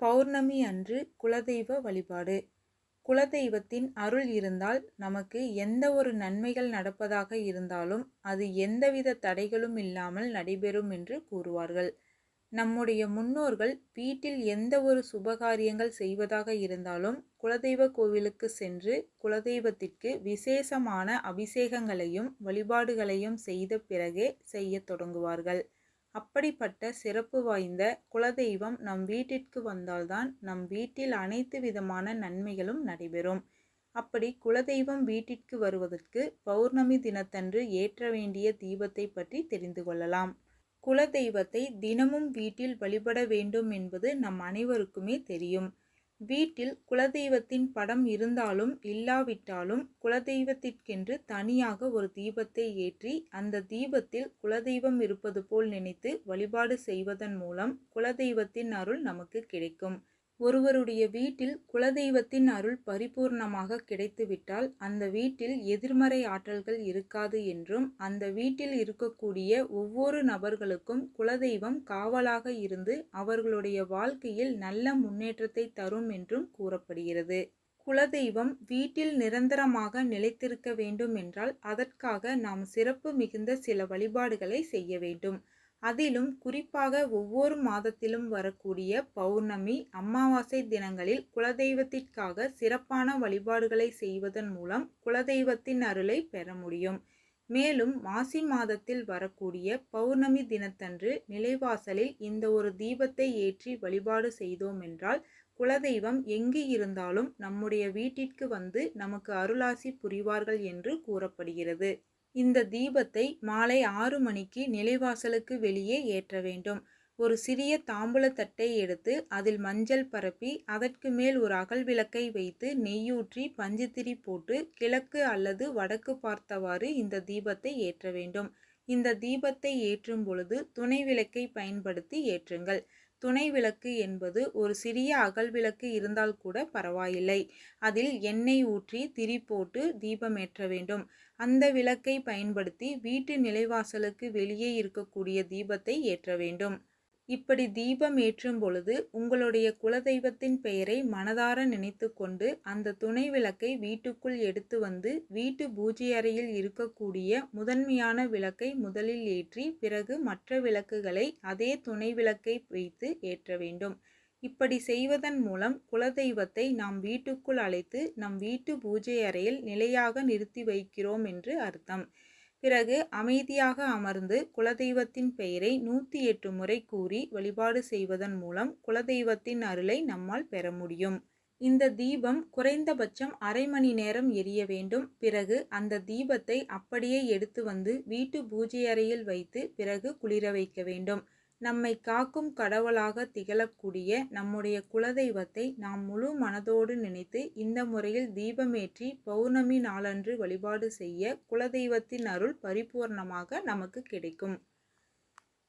பௌர்ணமி அன்று குலதெய்வ வழிபாடு. குலதெய்வத்தின் அருள் இருந்தால் நமக்கு எந்த ஒரு நன்மைகள் நடப்பதாக இருந்தாலும் அது எந்தவித தடைகளும் இல்லாமல் நடைபெறும் என்று கூறுவார்கள். நம்முடைய முன்னோர்கள் வீட்டில் எந்த ஒரு சுபகாரியங்கள் செய்வதாக இருந்தாலும் குலதெய்வ கோவிலுக்கு சென்று குலதெய்வத்திற்கு விசேஷமான அபிஷேகங்களையும் வழிபாடுகளையும் செய்த பிறகே செய்யத் தொடங்குவார்கள். அப்படிப்பட்ட சிறப்பு வாய்ந்த குலதெய்வம் நம் வீட்டிற்கு வந்தால்தான் நம் வீட்டில் அனைத்து விதமான நன்மைகளும் நடைபெறும். அப்படி குலதெய்வம் வீட்டிற்கு வருவதற்கு பௌர்ணமி தினத்தன்று ஏற்ற வேண்டிய தீபத்தை பற்றி தெரிந்து கொள்ளலாம். குலதெய்வத்தை தினமும் வீட்டில் வழிபட வேண்டும் என்பது நம் அனைவருக்குமே தெரியும். வீட்டில் குலதெய்வத்தின் படம் இருந்தாலும் இல்லாவிட்டாலும் குலதெய்வத்திற்கென்று தனியாக ஒரு தீபத்தை ஏற்றி அந்த தீபத்தில் குலதெய்வம் இருப்பது போல் நினைத்து வழிபாடு செய்வதன் மூலம் குலதெய்வத்தின் அருள் நமக்கு கிடைக்கும். ஒருவருடைய வீட்டில் குலதெய்வத்தின் அருள் பரிபூர்ணமாக கிடைத்துவிட்டால் அந்த வீட்டில் எதிர்மறை ஆற்றல்கள் இருக்காது என்றும் அந்த வீட்டில் இருக்கக்கூடிய ஒவ்வொரு நபர்களுக்கும் குலதெய்வம் காவலாக இருந்து அவர்களுடைய வாழ்க்கையில் நல்ல முன்னேற்றத்தை தரும் என்றும் கூறப்படுகிறது. குலதெய்வம் வீட்டில் நிரந்தரமாக நிலைத்திருக்க வேண்டும் என்றால் அதற்காக நாம் சிறப்பு மிகுந்த சில வழிபாடுகளை செய்ய வேண்டும். அதிலும் குறிப்பாக ஒவ்வொரு மாதத்திலும் வரக்கூடிய பௌர்ணமி அமாவாசை தினங்களில் குலதெய்வத்திற்காக சிறப்பான வழிபாடுகளை செய்வதன் மூலம் குலதெய்வத்தின் அருளை பெற முடியும். மேலும் மாசி மாதத்தில் வரக்கூடிய பௌர்ணமி தினத்தன்று நிலைவாசலில் இந்த ஒரு தீபத்தை ஏற்றி வழிபாடு செய்தோம் என்றால் குலதெய்வம் எங்கு இருந்தாலும் நம்முடைய வீட்டிற்கு வந்து நமக்கு அருளாசி புரிவார்கள் என்று கூறப்படுகிறது. இந்த தீபத்தை மாலை ஆறு மணிக்கு நிலைவாசலுக்கு வெளியே ஏற்ற வேண்டும். ஒரு சிறிய தாம்பூல தட்டை எடுத்து அதில் மஞ்சள் பரப்பி அதற்கு மேல் ஒரு அகல் விளக்கை வைத்து நெய்யூற்றி பஞ்சுத்திரி போட்டு கிழக்கு அல்லது வடக்கு பார்த்தவாறு இந்த தீபத்தை ஏற்ற வேண்டும். இந்த தீபத்தை ஏற்றும் பொழுது துணை விளக்கை பயன்படுத்தி ஏற்றுங்கள். துணை விளக்கு என்பது ஒரு சிறிய அகல் விளக்கு இருந்தால் கூட பரவாயில்லை. அதில் எண்ணெய் ஊற்றி திரி போட்டு தீபம் ஏற்ற வேண்டும். அந்த விளக்கை பயன்படுத்தி வீட்டு நிலைவாசலுக்கு வெளியே இருக்கக்கூடிய தீபத்தை ஏற்ற வேண்டும். இப்படி தீபம் ஏற்றும் பொழுது உங்களுடைய குலதெய்வத்தின் பெயரை மனதார நினைத்து கொண்டு அந்த துணை விளக்கை வீட்டுக்குள் எடுத்து வந்து வீட்டு பூஜை அறையில் இருக்கக்கூடிய முதன்மையான விளக்கை முதலில் ஏற்றி பிறகு மற்ற விளக்குகளை அதே துணை விளக்கை வைத்து ஏற்ற வேண்டும். இப்படி செய்வதன் மூலம் குலதெய்வத்தை நாம் வீட்டுக்குள் அழைத்து நம் வீட்டு பூஜை அறையில் நிலையாக நிறுத்தி வைக்கிறோம் என்று அர்த்தம். பிறகு அமைதியாக அமர்ந்து குலதெய்வத்தின் பெயரை நூற்றி எட்டு முறை கூறி வழிபாடு செய்வதன் மூலம் குலதெய்வத்தின் அருளை நம்மால் பெற முடியும். இந்த தீபம் குறைந்தபட்சம் அரை மணி நேரம் எரிய வேண்டும். பிறகு அந்த தீபத்தை அப்படியே எடுத்து வந்து வீட்டு பூஜை அறையில் வைத்து பிறகு குளிர வைக்க வேண்டும். நம்மை காக்கும் கடவுளாக திகழக்கூடிய நம்முடைய குலதெய்வத்தை நாம் முழு மனதோடு நினைத்து இந்த முறையில் தீபமேற்றி பௌர்ணமி நாளன்று வழிபாடு செய்ய குலதெய்வத்தின் அருள் பரிபூர்ணமாக நமக்கு கிடைக்கும்.